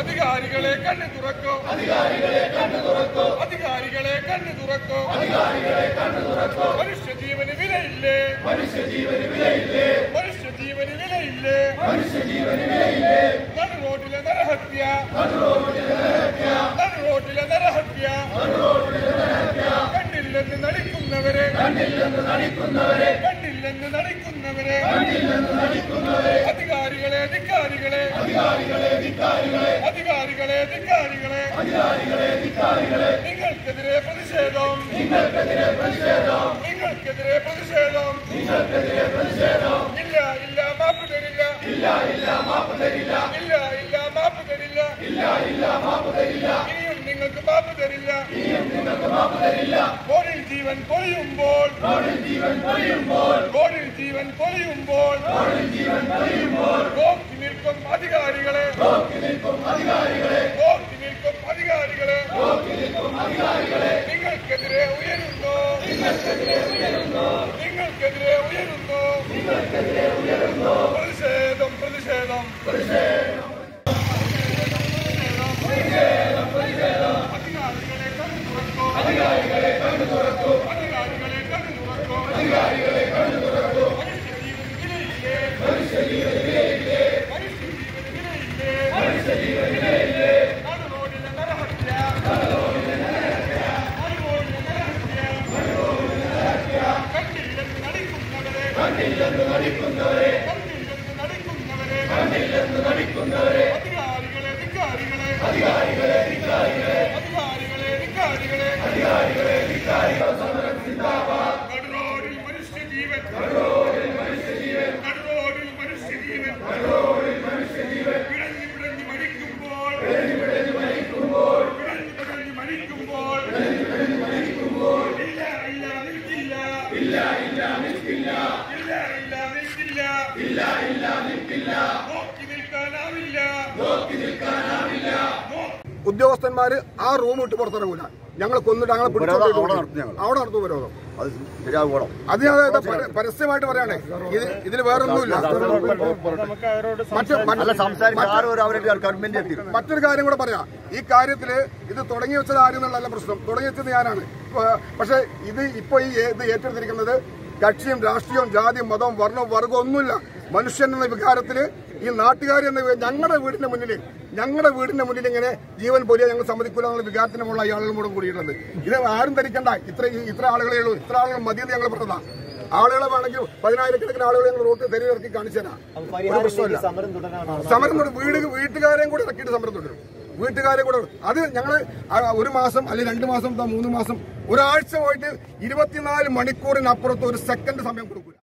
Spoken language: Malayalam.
അധികാരികളെ കണ്ണു തുറക്കോ. അധികാരികളെ കണ്ണു തുറക്കോ. അധികാരികളെ കണ്ണു തുറക്കോ അധികാരികളെ കണ്ണു തുറക്കൂ മനുഷ്യജീവന് വിലയില്ലേ? മനുഷ്യജീവന് വിലയില്ലേ? മനുഷ്യജീവന് വിലയില്ലേ മനുഷ്യജീവന് വിലയില്ലേ നടു റോഡിലെ നരഹത്യ. നടു റോഡിലെ നരഹത്യ. നടു റോഡിലെ നരഹത്യ നടു റോഡിലെ നരഹത്യ നടിക്കുന്നവരെ. കണ്ടില്ലെന്ന് നടിക്കുന്നവരെ കണ്ടില്ലെന്ന് നടിക്കുന്നവരെ കണ്ടില്ലെന്ന് നടിക്കുന്നവരെ. ധിക്കാരികളെ അധികാരികളെ ധിക്കാരികളെ അധികാരികളെ ധിക്കാരികളെ അധികാരികളെ ധിക്കാരികളെ നിങ്ങൾക്കെതിരെ പ്രതിഷേധം നിങ്ങൾക്കെതിരെ പ്രതിഷേധം നിങ്ങൾക്കെതിരെ പ്രതിഷേധം നിങ്ങൾക്കെതിരെ പ്രതിഷേധം ഇല്ല ഇല്ല മാപ്പ് തരില്ല ഇല്ല ഇല്ല മാപ്പ് തരില്ല ഇല്ല ഇല്ല മാപ്പ് തരില്ല ഇല്ല ഇല്ല മാപ്പ് തരില്ല ഇനിയും നിങ്ങൾക്ക് മാപ്പ് തരില്ല ഇനിയും നിങ്ങൾക്ക് മാപ്പ് തരില്ല കോടിൽ ജീവൻ പൊഴിയുമ്പോൾ കോടിൽ ജീവൻ പൊഴിയുമ്പോൾ കോടിൽ ജീവൻ പൊഴിയുമ്പോൾ കോടിൽ ജീവൻ പൊഴിയുമ്പോൾ നിങ്ങൾക്കെതിരെ ഉയരുന്നു നിങ്ങൾക്കെതിരെ ഉയരുന്നു നിങ്ങൾക്കെതിരെ ഉയരുന്നു നിങ്ങൾക്കെതിരെ ഉയരുന്നു ഇല്ല ഇല്ല നിൽക്കില്ല. ഇല്ല ഇല്ല നിൽക്കില്ല. ഇല്ല ഇല്ല നിൽക്കില്ല. ഉദ്യോഗസ്ഥന്മാര് ആ റൂം വിട്ട് പുറത്തിറങ്ങൂല. ഞങ്ങൾ കൊന്നിട്ട് അങ്ങനെ അവിടെ. നടത്തും. വിരോധം അത് ഞാൻ പരസ്യമായിട്ട് പറയണേ. ഇത് ഇതിൽ വേറൊന്നുമില്ല. മറ്റൊരു കാര്യം കൂടെ പറയാം. ഈ കാര്യത്തിൽ ഇത് തുടങ്ങി വെച്ചത് ആരും എന്നുള്ളതല്ല പ്രശ്നം. തുടങ്ങി വെച്ചത് ഞാനാണ്. പക്ഷെ ഇത് ഇപ്പൊ ഈ ഇത് ഏറ്റെടുത്തിരിക്കുന്നത് കക്ഷിയും രാഷ്ട്രീയവും ജാതിയും മതവും വർണവും വർഗവും ഒന്നുമില്ല. മനുഷ്യൻ എന്ന വികാരത്തിൽ ഈ നാട്ടുകാർ എന്ന ഞങ്ങളുടെ വീടിന്റെ മുന്നിൽ ഞങ്ങളുടെ വീടിന്റെ മുന്നിൽ ഇങ്ങനെ ജീവൻ പോലെ ഞങ്ങൾ സമ്മതിക്കൂല എന്നുള്ള വികാരത്തിനുമുള്ള കൂടെ കൂടിയിട്ടുള്ളത് ഇത് ആരും ധരിക്കണ്ട. ഇത്ര ഇത്ര ആളുകളേ ഉള്ളൂ. ഇത്ര ആളുകൾ മതി ഞങ്ങൾ പറഞ്ഞതാ. ആളുകളെ വേണമെങ്കിൽ പതിനായിരക്കണക്കിന് ആളുകളെ ഞങ്ങൾ റോട്ടിൽ തെരുവിറക്കി കാണിച്ചു തരാം. ഒരു പ്രശ്നമില്ല സമരം തുടരും വീട് വീട്ടുകാരെയും കൂടെ ഇറക്കിയിട്ട് സമരം തുടരും. വീട്ടുകാരെ കൂടെ അത് ഞങ്ങൾ ഒരു മാസം അല്ലെങ്കിൽ രണ്ട് മാസം മൂന്ന് മാസം ഒരാഴ്ച പോയിട്ട് ഇരുപത്തിനാല് മണിക്കൂറിനപ്പുറത്ത് ഒരു സെക്കൻഡ് സമയം കൊടുക്കില്ല